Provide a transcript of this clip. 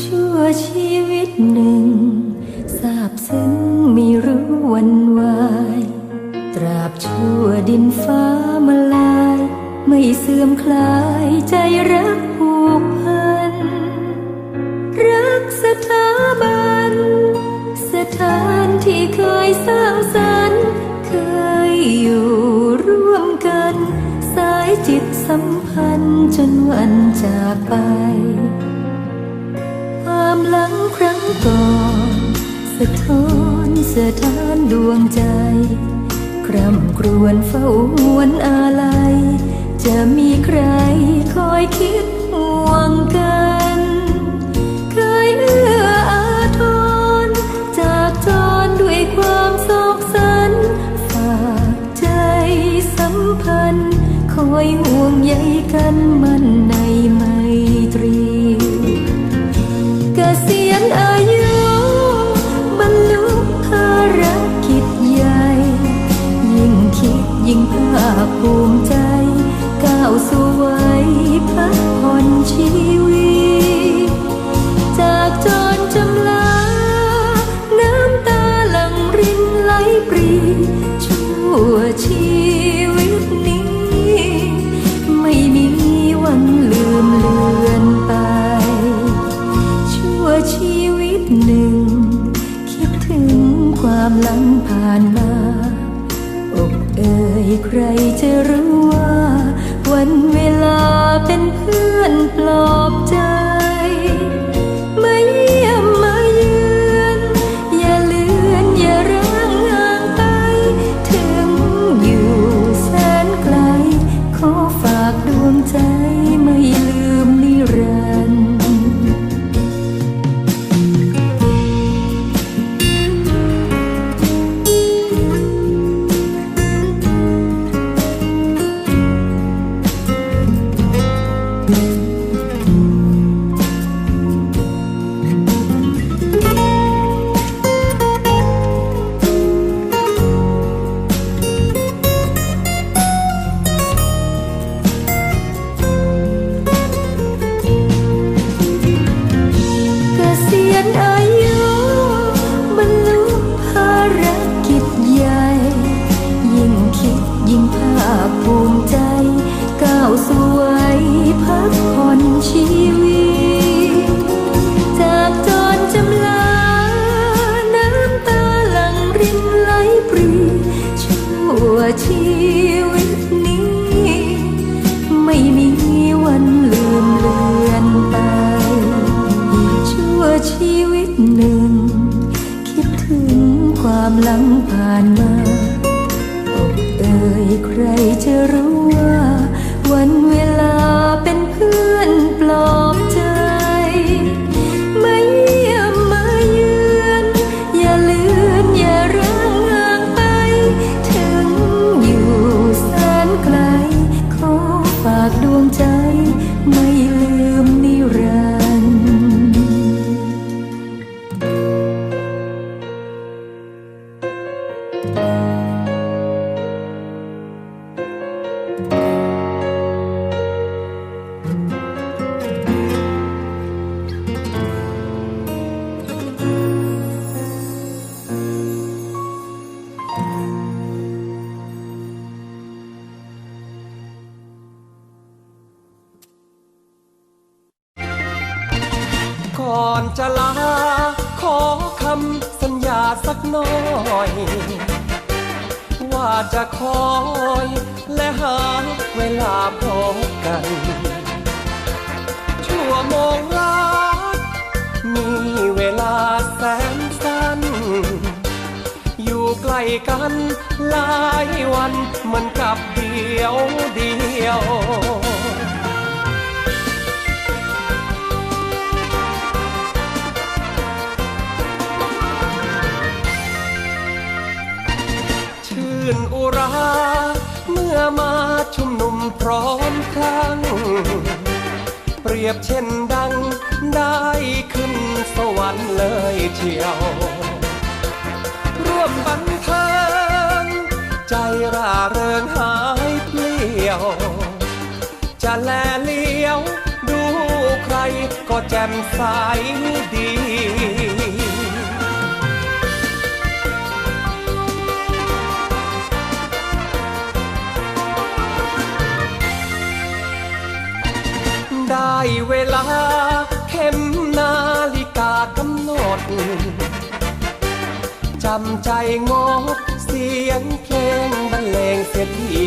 ชัวชีวิตหนึ่งทราบซึ้งไม่รู้วันวาย ตราบชั่วดินฟ้ามาลาย ไม่เสื่อมคลายใจรัก สัมพันธ์จนวันจากไป ความหลังครั้งก่อนสะท้อนสะท้านดวงใจ คร่ำครวญเฝ้าวนอาลัย จะมีใครคอยคิด กษียณอายุบรรลุภารกิจใหญ่ ยิ่งคิดยิ่งภาคภูมิใจ ก้าวสู่วัยพักผ่อนชีวิต จากจรจำลา น้ำตาหลั่งรินไหลปรี ชั่วชีวิตนี้ ไม่มีวันลืมเลือน หนึ่ง คิดถึงความหลังผ่านมา อกเอ่ยใครจะรู้ว่า วันเวลาเป็นเพื่อนปลอบใจ คภูมิใจ ก้าวสู่วัยพักผ่อนชีวิต จากจรจำลา น้ำตาหลั่งรินไหลปรีชั่วชีวิตนี้ ไม่มีวันลืมเลือนไป ชั่วชีวิตหนึ่ง คิดถึงความหลังผ่านมา เอ่ยใครจะรู้ว่าวันเวลา ก่อนจะลา ขอคำสัญญาสักหน่อย ว่าจะคอยและหาเวลาพบกัน ชั่วโมงรักมีเวลาแสนสั้น อยู่ใกล้กันหลายวันเหมือนกับเดียวเดียว รียบเช่นดัง ได้ขึ้นสวรรค์เลยเชียว ร่วมบันเทิงใจร่าเริงหายเปลี่ยว จะแลเลี้ยว ดูใครก็แจ่มใสดี ได้เวลา เข็มนาฬิกากำหนด จำใจงดเสียงเพลงบรรเลงเสียที